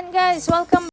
Ayan guys, welcome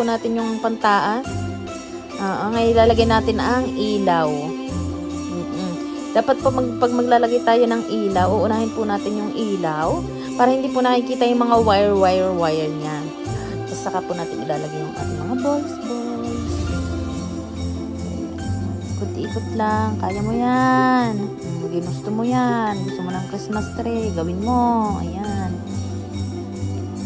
po natin yung pantaas. Ah, ngayon ilalagay natin ang ilaw. Mm-mm. Dapat po mag, pag maglalagay tayo ng ilaw, uunahin po natin yung ilaw para hindi po nakikita yung mga wire, wire, wire niya. Tapos saka po natin ilalagay yung ating mga balls, balls. Ikot-ikot lang. Kaya mo yan. Mm, Ginusto mo yan. Gusto mo ng Christmas tree. Gawin mo. Ayan.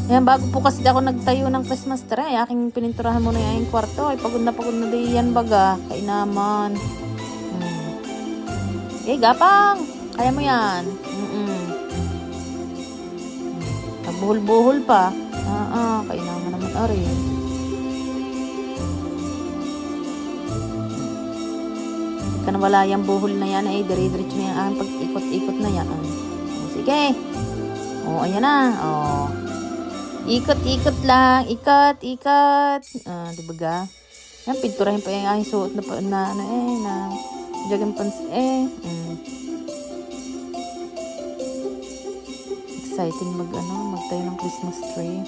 Ayan, bago po kasi ako nagtayo ng Christmas tree, aking pininturahan muna yung aking kwarto. Ay, pagod na pagod na din yan baga. Kainaman. Hmm. Eh, gapang! Kaya mo yan. Mm-mm. Nagbuhol-buhol pa. Ah, ah, kainaman naman ari. Ka na wala yung buhol na yan, ay dire-diretso na yan. Ah, pag-ikot-ikot na yan. Oh, sige. Oh, ayan na. Oh. Ikot-ikot lang. Ikot, ikot. Ah, di ba ga? Yan, pinturahin pa yung aking suot na, na ano eh, na jagan pants eh. Mm. Exciting mag, ano, magtayo ng Christmas tree.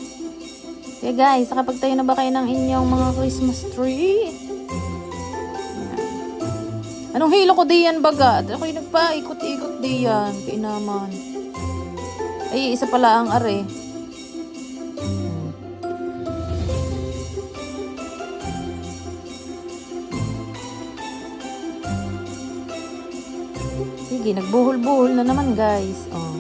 Kaya guys, nakapagtayo na ba kayo ng inyong mga Christmas tree? Yan. Anong hilo ko diyan baga? Ako'y nagpa-ikot-ikot diyan. Kaya naman. Ay, isa pala ang are. Sige, nagbuhol-buhol na naman, guys. Oh.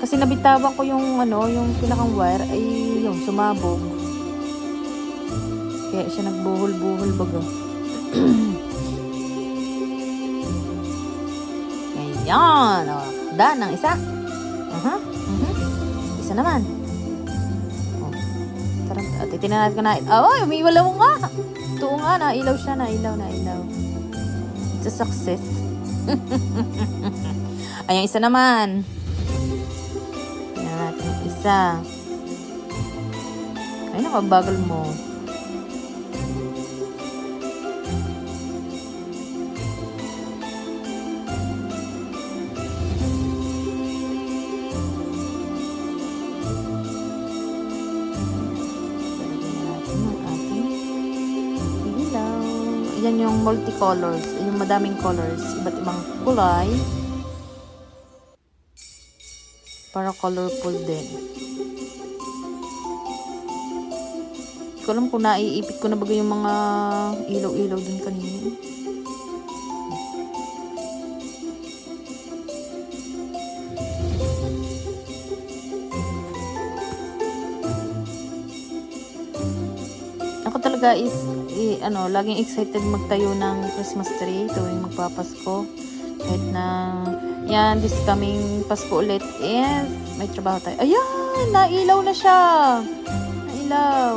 Kasi nabitawan ko yung ano, yung pinakang wire ay yung sumabog. Kaya siya nagbuhol-buhol baga. Ayan, oh. Dan ang isa. Aha. Isa naman. Oh. Tara, titinan natin ko na. Oh, umiwala mo nga. Tuo nga, nailaw siya, nailaw, nailaw. It's a success. Ayan, isa naman. Tingnan natin isa. Ay, nakabagal mo. Yan yung multicolors, yung madaming colors, iba't ibang kulay. Para colorful din. Hindi ko alam kung naiipit ko na ba yung mga ilaw-ilaw dun kanina. Ako talaga is, i- ano, laging excited magtayo ng Christmas tree tuwing magpapasko. Kahit na, yan, this coming Pasko ulit. Yes, may trabaho tayo. Ayan, nailaw na siya. Nailaw.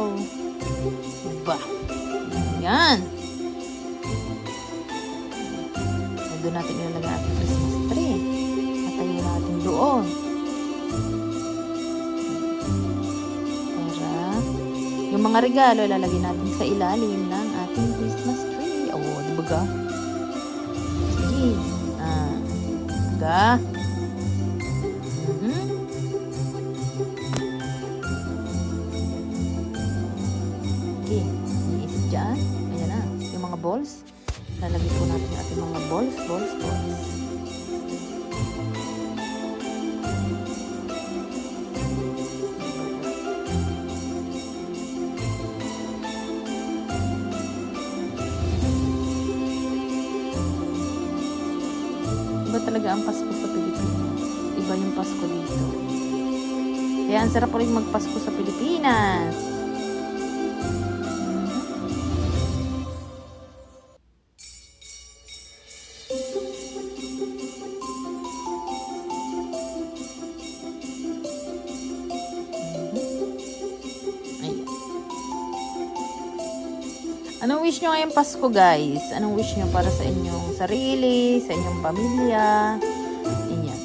Ba. Yan. Doon natin ilalagay ang Christmas tree. Natayo natin doon. Para yung mga regalo ilalagay natin sa ilalim Ga? Sige. Ah. Ga. Mhm. Okay. Iisip dyan. Ayan. Yung mga balls. Lalagay po natin yung ating mga balls, balls, balls. Talaga ang Pasko sa Pilipinas. Iba yung Pasko dito. Kaya ang sarap ulit magpasko sa Pilipinas. Anong wish nyo ngayong Pasko, guys? Anong wish nyo para sa inyong sarili, sa inyong pamilya? Ayan.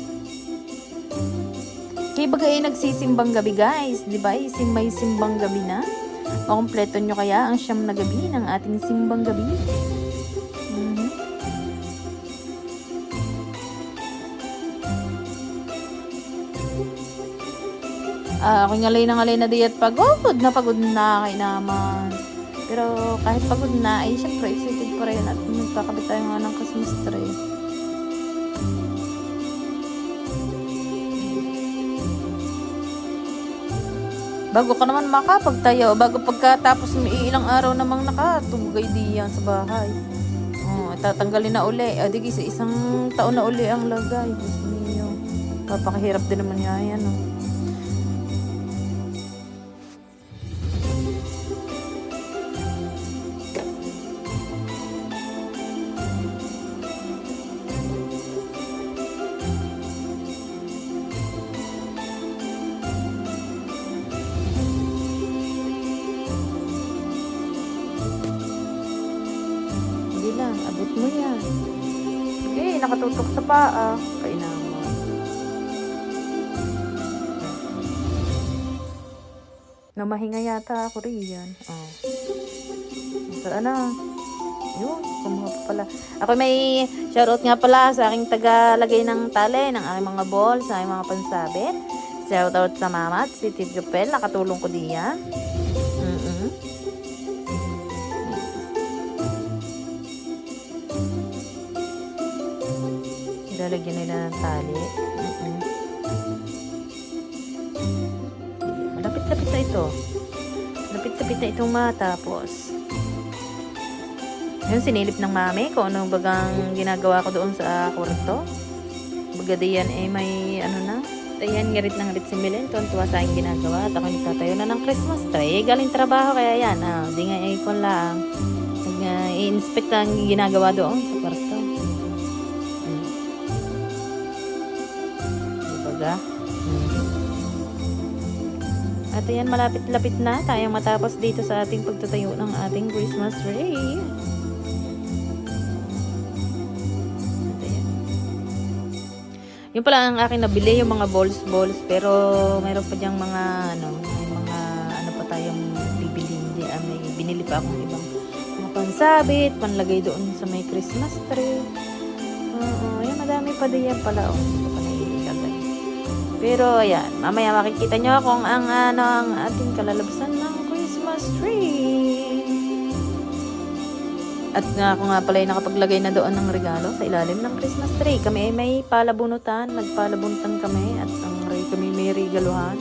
Kaya bagay nagsisimbang gabi, guys. Di ba? May simbang gabi na. Makompleto nyo kaya ang siyam na gabi ng ating simbang gabi. Mhm. Ah, ako ngalay na ngalay na di at pagod na pagod na kay naman. Pero kahit pagod na, ay syempre excited pa rin at magkakabit tayo nga ng Christmas tree. Bago ka naman makapagtayo, bago pagkatapos may ilang araw namang nakatugay diyan sa bahay. Oh, tatanggalin na uli. O, di sa isang taon na uli ang lagay. Diyos mio. Papakahirap din naman yan, oh. Lang, abot mo yan. Eh, nakatutok sa paa. Kainan mo. Namahinga yata ako riyan. Oh. Saan na? Yun, kumuha pa pala. Ako may shoutout nga pala sa aking tagalagay ng tali ng aking mga balls, sa aking mga pansabit. Shoutout sa mama at si Tito Pel, nakatulong ko diyan. Mm-mm. Ilalagyan nila ng tali. Malapit-lapit na ito. Lapit-lapit na itong matapos. Yun, sinilip ng mami kung anong bagang ginagawa ko doon sa kwarto. Baga diyan eh may ano na. Ayan, ngarit ng ngarit si Milen. Tuwan-tuwa sa aking ginagawa. At ako nagtatayo na ng Christmas tree. Eh, galing trabaho kaya yan. Ah, di nga eh, kung lang. Nag, i-inspect ang ginagawa doon sa kwarto. Hmm. At ayan, malapit-lapit na tayong matapos dito sa ating pagtatayo ng ating Christmas tree. Yung pala ang akin nabili, yung mga balls balls pero mayroon pa diyang mga ano, may mga ano pa tayong bibili hindi ah, may binili pa akong ibang mga pansabit, panlagay doon sa may Christmas tree. Oo, ayan madami pa diyan pala oh. Pero ayan, mamaya makikita nyo kung ang ano ang ating kalalabsan ng Christmas tree. At nga ako nga pala ay nakapaglagay na doon ng regalo sa ilalim ng Christmas tree. Kami ay may palabunutan, nagpalabunutan kami at ang kami regaluhan.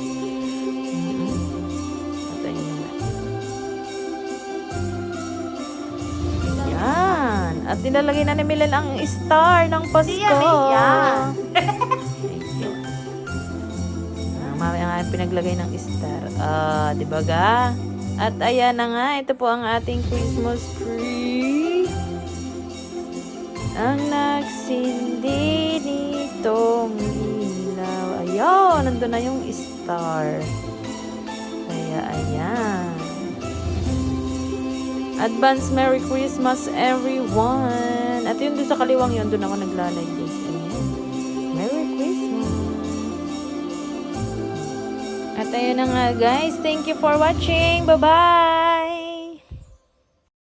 Mm-mm. At ayun. At nilalagay na ni Milan ang star ng Pasko. yan Yung pinaglagay ng star. Ah, di ba ga? At ayan na nga, ito po ang ating Christmas tree. Ang nagsindi nitong ilaw. Ayun, nandun na yung star. Kaya ayan. Advance Merry Christmas everyone! At yun doon sa kaliwang yun, doon ako naglalay guys. Ayan. At na nga guys. Thank you for watching. Bye-bye!